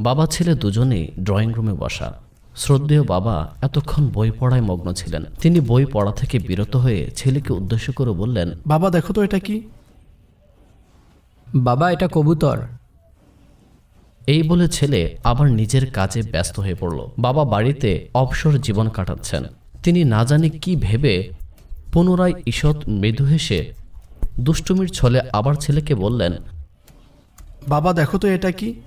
বাবা ছেলে দুজনেই ড্রয়িং রুমে বসা। শ্রদ্ধেয় বাবা এতক্ষণ বই পড়ায় মগ্ন ছিলেন। তিনি বই পড়া থেকে বিরত হয়ে ছেলেকে উদ্দেশ্য করে বললেন বাবা দেখো তো এটা কি? বাবা এটা কবুতর। এই বলে ছেলে আবার নিজের কাজে ব্যস্ত হয়ে পড়ল। বাবা বাড়িতে অবসর জীবন কাটাচ্ছেন। তিনি না জানি কি ভেবে পুনরায় ঈষৎ মৃদু হেসে দুষ্টুমির ছলে আবার ছেলেকে বললেন বাবা দেখো তো এটা কি?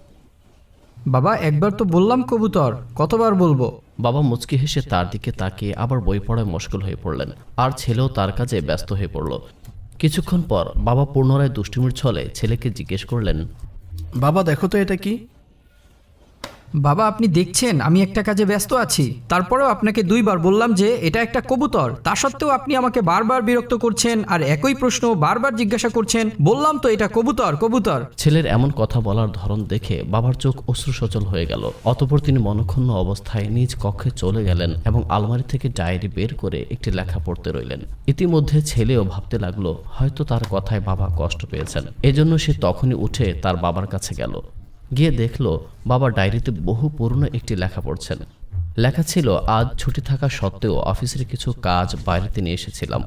বাবা একবার তো বললাম কবুতর কতবার বলব? বাবা মুচকি হেসে তার দিকে তাকিয়ে আবার বই পড়ায় মুশকিল হয়ে পড়লেন। আর ছেলেও তার কাজে ব্যস্ত হয়ে পড়ল। কিছুক্ষণ পর বাবা পুনরায় দুষ্টুমির ছলে ছেলেকে জিজ্ঞেস করলেন বাবা দেখো তো এটা কি? বাবা, আপনি দেখছেন, আমি একটা কাজে ব্যস্ত আছি। তারপরেও আপনাকে দুইবার বললাম যে, এটা একটা কবুতর। তা সত্ত্বেও আপনি আমাকে বারবার বিরক্ত করছেন আর একই প্রশ্ন বারবার জিজ্ঞাসা করছেন, বললাম তো এটা কবুতর কবুতর। ছেলের এমন কথা বলার ধরন দেখে বাবার চোখ অশ্রু সচল হয়ে গেল। অতপর তিনি মনক্ষুণ্ণ অবস্থায় নিজ কক্ষে চলে গেলেন এবং আলমারি থেকে ডায়েরি বের করে একটি লেখা পড়তে রইলেন। ইতিমধ্যে ছেলেও ভাবতে লাগল, হয়তো তার কথায় বাবা কষ্ট পেয়েছেন। এজন্য সে তখনই উঠে তার বাবার কাছে গেল। গিয়ে দেখল বাবা ডায়েরিতে বহু পুরনো একটি লেখা পড়ছেন। লেখা ছিল, আজ ছুটি থাকা সত্ত্বেও অফিসের কিছু কাজ বাইরেতে নিয়ে এসেছিলাম।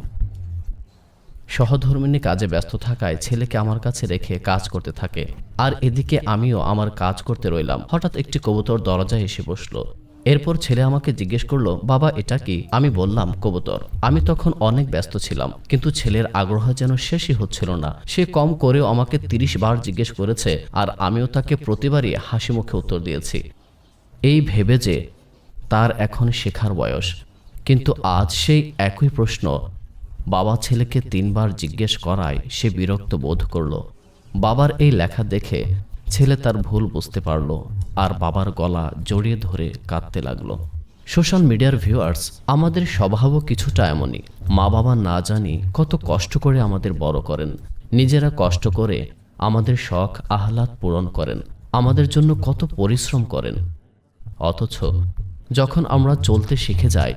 সহধর্মিনী কাজে ব্যস্ত থাকায় ছেলেকে আমার কাছে রেখে কাজ করতে থাকে। আর এদিকে আমিও আমার কাজ করতে রইলাম। হঠাৎ একটি কবুতর দরজায় এসে বসল। এরপর ছেলে আমাকে জিজ্ঞেস করল, বাবা, এটা কি? আমি বললাম, কবুতর। আমি তখন অনেক ব্যস্ত ছিলাম, কিন্তু ছেলের আগ্রহ যেন শেষই হচ্ছিল না। সে কম করেও আমাকে তিরিশ বার জিজ্ঞেস করেছে, আর আমিও তাকে প্রতিবারই হাসি মুখে উত্তর দিয়েছি। এই ভেবে যে তার এখন শেখার বয়স, কিন্তু আজ সেই একই প্রশ্ন, বাবা ছেলেকে তিনবার জিজ্ঞেস করায় সে বিরক্ত বোধ করল। বাবার এই লেখা দেখে ছেলে তার ভুল বুঝতে পারল, আর বাবার গলা জড়িয়ে ধরে কাঁদতে লাগল। সোশ্যাল মিডিয়ার ভিউয়ার্স, আমাদের স্বভাবও কিছুটা এমনই। মা বাবা না জানি কত কষ্ট করে আমাদের বড় করেন। নিজেরা কষ্ট করে আমাদের শখ, আহ্লাদ পূরণ করেন। আমাদের জন্য কত পরিশ্রম করেন। অথচ যখন আমরা চলতে শিখে যাই,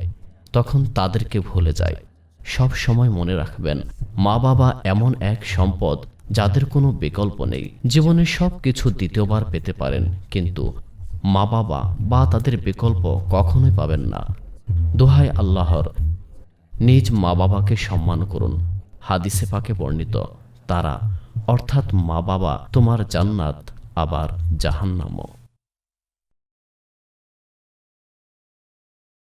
তখন তাদেরকে ভুলে যাই। সব সময় মনে রাখবেন, মা বাবা এমন এক সম্পদ যাদের কোনো বিকল্প নেই। জীবনে সব কিছু দ্বিতীয়বার পেতে পারেন, কিন্তু মা বাবা বা তাদের বিকল্প কখনোই পাবেন না। দোহাই আল্লাহর। নিজ মা বাবাকে সম্মান করুন। হাদিসে পাকে বর্ণিত, তারা অর্থাৎ মা বাবা তোমার জান্নাত, আবার জাহান্নামও।